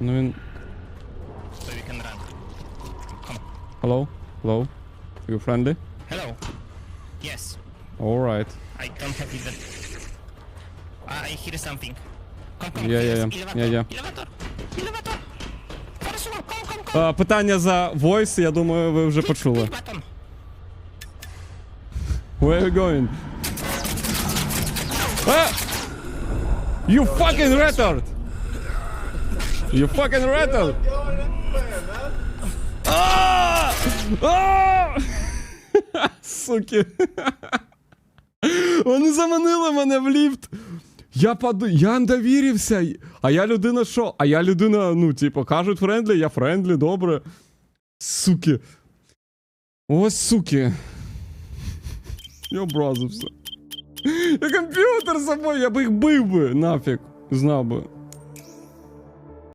Ну він. So we can run. Come. Hello? Hello? You friendly? Hello. Yes. Alright. I don't have even. I hear something. Come, come. Yeah, yeah, yes, yeah. Elevator. Yeah, yeah. Elevator. Elevator. First one. Come, come, come. А, питання за voice, я думаю, ви вже почули. Click button. Where are you going? Ah! You fucking retard! You fucking retard! Ah! Ah! Суки. Вони заманили мене в ліфт. Я поду... я довірився. А я людина що? А я людина, ну, типу, кажуть френдлі, я френдлі, добре. Суки. Ось суки. Я образився. Я комп'ютер собою, я б їх бив би, нафіг. Знав би.